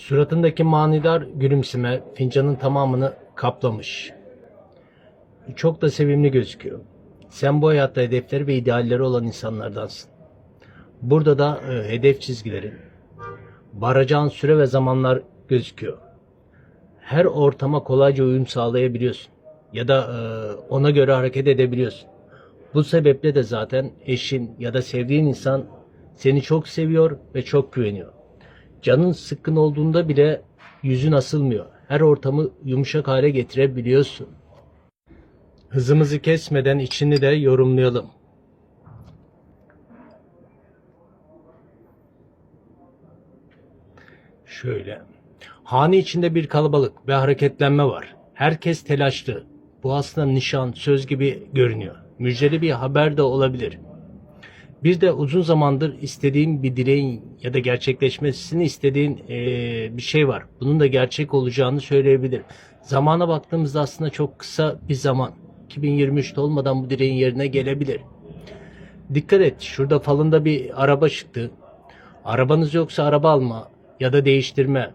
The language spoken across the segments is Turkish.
Suratındaki manidar gülümseme fincanın tamamını kaplamış. Çok da sevimli gözüküyor. Sen bu hayatta hedefleri ve idealleri olan insanlardansın. Burada da e, hedef çizgilerin, varacağın süre ve zamanlar gözüküyor. Her ortama kolayca uyum sağlayabiliyorsun ya da e, ona göre hareket edebiliyorsun. Bu sebeple de zaten eşin ya da sevdiğin insan seni çok seviyor ve çok güveniyor. Canın sıkkın olduğunda bile yüzün asılmıyor. Her ortamı yumuşak hale getirebiliyorsun. Hızımızı kesmeden içini de yorumlayalım. Şöyle. Hane içinde bir kalabalık ve hareketlenme var. Herkes telaşlı. Bu aslında nişan, söz gibi görünüyor. Müjdeli bir haber de olabilir. Bir de uzun zamandır istediğin bir dileğin ya da gerçekleşmesini istediğin eee, bir şey var. Bunun da gerçek olacağını söyleyebilir. Zamana baktığımızda aslında çok kısa bir zaman. 2023'te olmadan bu dileğin yerine gelebilir. Dikkat et, şurada falında bir araba çıktı. Arabanız yoksa araba alma ya da değiştirme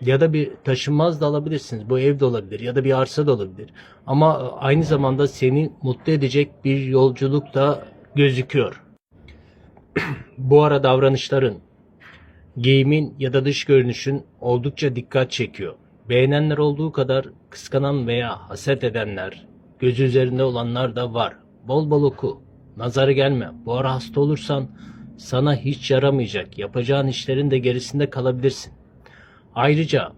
ya da bir taşınmaz da alabilirsiniz. Bu ev de olabilir ya da bir arsa da olabilir. Ama aynı zamanda seni mutlu edecek bir yolculuk da gözüküyor. Bu ara davranışların, giyimin ya da dış görünüşün oldukça dikkat çekiyor. Beğenenler olduğu kadar kıskanan veya haset edenler, gözü üzerinde olanlar da var. Bol bol oku, nazarı gelme. Bu ara hasta olursan sana hiç yaramayacak. Yapacağın işlerin de gerisinde kalabilirsin. Ayrıca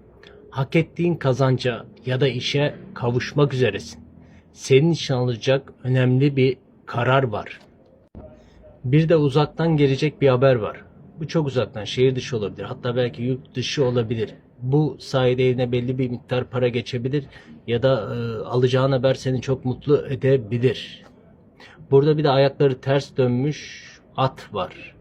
hak ettiğin kazanca ya da işe kavuşmak üzeresin. Senin için alacak önemli bir karar var. Bir de uzaktan gelecek bir haber var. Bu çok uzaktan, şehir dışı olabilir. Hatta belki yurt dışı olabilir. Bu sayede eline belli bir miktar para geçebilir ya da e, alacağın haber seni çok mutlu edebilir. Burada bir de ayakları ters dönmüş at var.